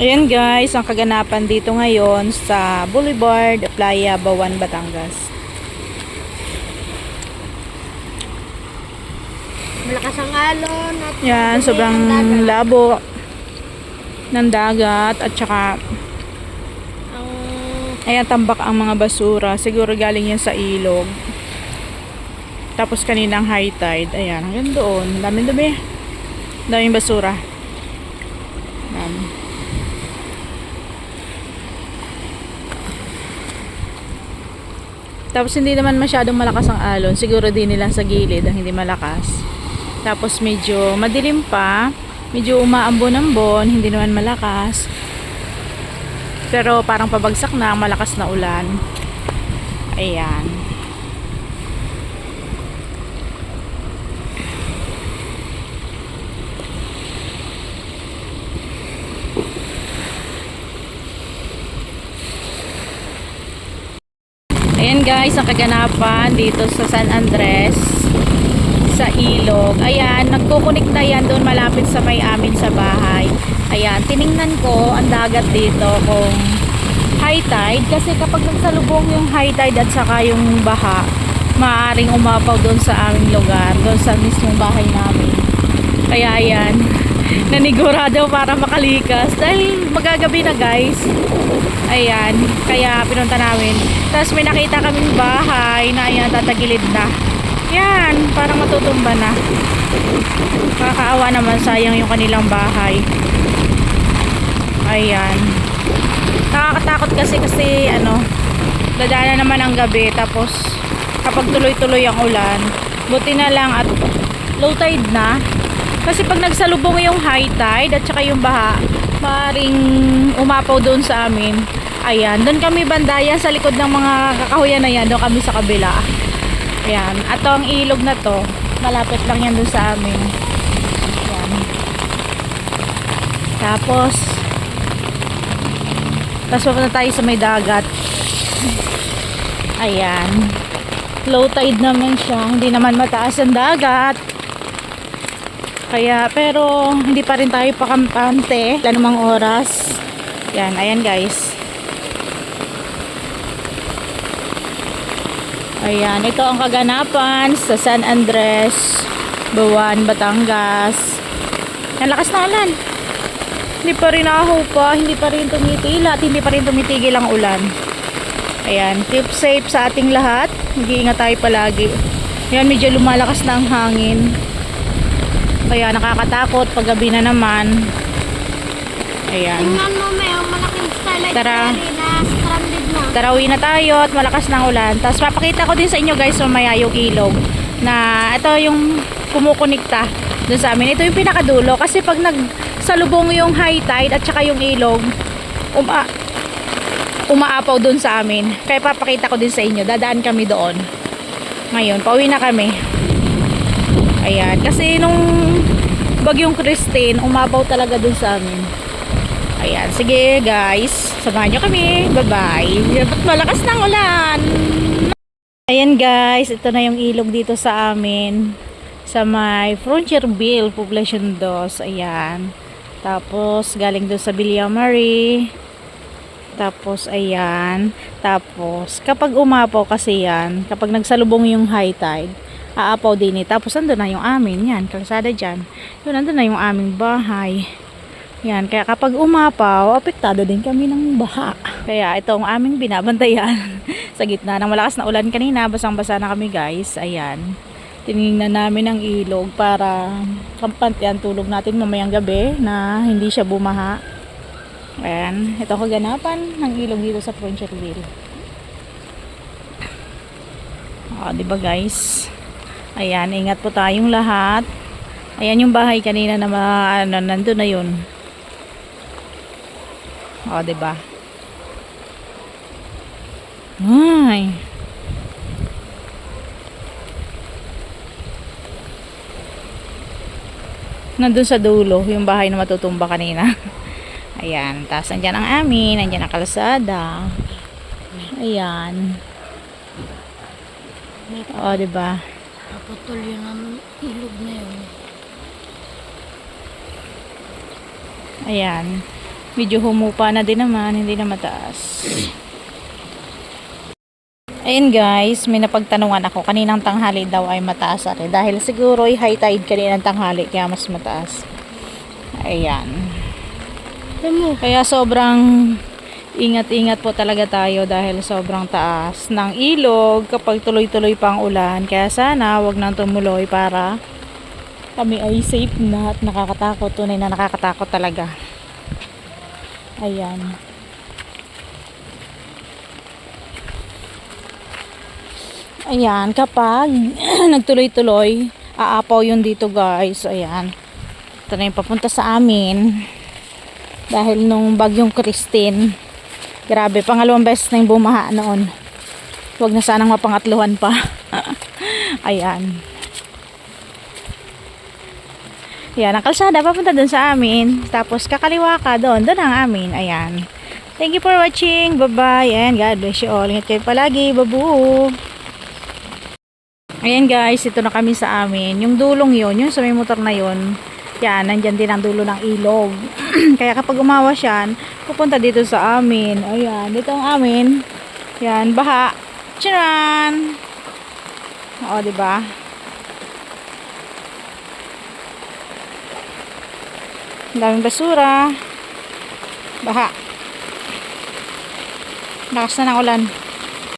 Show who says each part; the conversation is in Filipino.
Speaker 1: Ayan guys, ang kaganapan dito ngayon sa Boulevard, Playa, Bawan, Batangas.
Speaker 2: Malakas ang alon. At
Speaker 1: Yan, sobrang labo ng dagat at saka
Speaker 2: Ang
Speaker 1: ayan tambak ang mga basura. Siguro galing yan sa ilog. Tapos kaninang high tide. Ayan, hanggang doon. Daming dumi. Daming basura. Tapos hindi naman masyadong malakas ang alon. Siguro din nila sa gilid ang hindi malakas. Tapos medyo madilim pa. Medyo umaambon-ambon. Hindi naman malakas. Pero parang pabagsak na. Malakas na ulan. Ayan. Ayan guys, ang kaganapan dito sa San Andres sa ilog. Ayan, nagkukunik na yan doon malapit sa may amin sa bahay. Ayan, tiningnan ko ang dagat dito kung high tide kasi kapag nagsalubong yung high tide at saka yung baha, maaaring umapaw doon sa aming lugar, doon sa mismong bahay namin. Kaya ayan, nanigurado para makalikas dahil magagabi na guys. Ayan, kaya pinunta namin. Tapos may nakita kaming bahay na ayan, tatagilid na. Yan, parang matutumba na. Kakaawa naman, sayang yung kanilang bahay. Ayan. Nakakatakot kasi kasi ano, dadaan na naman ang gabi tapos kapag tuloy-tuloy ang ulan, buti na lang at low tide na. Kasi pag nagsalubong yung high tide at saka yung baha, maaaring umapaw doon sa amin. Ayan, doon kami bandayan sa likod ng mga kakahuyan na yan, doon kami sa kabila. Ayan, at ang ilog na to, malapit lang yan doon sa amin. Ayan. Tapos, tapos pupunta tayo sa may dagat. Ayan. Low tide naman siya. Hindi naman mataas ang dagat. Kaya, pero hindi pa rin tayo pakampante. Wala namang oras. Yan, ayan guys. Ayan, ito ang kaganapan sa San Andres, Buwan, Batangas. Ang lakas na ulan. Hindi pa rin nahupa, hindi pa rin tumitila at hindi pa rin tumitigil ang ulan. Ayan, keep safe sa ating lahat. Mag-iingat tayo palagi. Ayan, medyo lumalakas na ang hangin. Kaya nakakatakot pag gabi na naman. Ayan.
Speaker 2: tingnan mo, may malaking starlight
Speaker 1: Tara.
Speaker 2: na stranded na.
Speaker 1: Tarawi na tayo at malakas ng ulan. Tapos papakita ko din sa inyo guys mamaya yung ilog na ito yung kumukunikta dun sa amin. Ito yung pinakadulo kasi pag nagsalubong yung high tide at saka yung ilog uma umaapaw dun sa amin. Kaya papakita ko din sa inyo. Dadaan kami doon. Ngayon, pauwi na kami. Ayan. Kasi nung bagyong Christine, umapaw talaga dun sa amin. Ayan, sige guys. Samahan nyo kami. Bye-bye. Ba't malakas ng ulan? Ayan guys, ito na yung ilog dito sa amin. Sa may Frontierville, Poblacion 2. Ayan. Tapos, galing doon sa Villamarie. Tapos, ayan. Tapos, kapag umapaw kasi yan, kapag nagsalubong yung high tide, aapaw din eh. Tapos, andun na yung amin. Yan, kalsada dyan. Yun, andun na yung aming bahay. Yan, kaya kapag umapaw, apektado din kami ng baha. Kaya ito ang aming binabantayan. sa gitna ng malakas na ulan kanina, basang-basa na kami guys. Ayan. Tinignan namin ang ilog para kampante ang tulog natin mamayang gabi na hindi siya bumaha. Ayan. Ito kaganapan ng ilog dito sa Frontierville. O, di ba guys? Ayan, ingat po tayong lahat. Ayan yung bahay kanina na ano, nandun na yun. O, ba? Ay. Nandun sa dulo, yung bahay na matutumba kanina. Ayan, tapos andyan ang amin, andyan ang kalsada. Ayan. O, ba?
Speaker 2: Naputol yun ang ilog na yun.
Speaker 1: Ayan. Medyo humupa na din naman, hindi na mataas. Ayun guys, may napagtanungan ako. Kaninang tanghali daw ay mataas ate. Dahil siguro ay high tide kaninang tanghali kaya mas mataas. Ayan. Kaya sobrang ingat-ingat po talaga tayo dahil sobrang taas ng ilog kapag tuloy-tuloy pa ang ulan. Kaya sana wag nang tumuloy para kami ay safe na at nakakatakot. Tunay na nakakatakot talaga. Ayan. Ayan, kapag nagtuloy-tuloy, aapaw yun dito guys. Ayan. Ito na yung papunta sa amin. Dahil nung bagyong Christine, grabe, pangalawang beses na yung bumaha noon. Huwag na sanang mapangatluhan pa. Ayan. Ayan, ang kalsada, papunta dun sa amin. Tapos, kakaliwa ka doon. Doon ang amin. Ayan. Thank you for watching. Bye-bye. And God bless you all. Ingat kayo palagi. Babu. Ayan guys, ito na kami sa amin. Yung dulong yon yung sa may motor na yon yan, nandyan din ang dulo ng ilog. Kaya kapag umawa siyan, pupunta dito sa amin. Ayan, dito ang amin. Yan, baha. Charan! O, di ba? Daming basura. Baha. Lakas na ng ulan.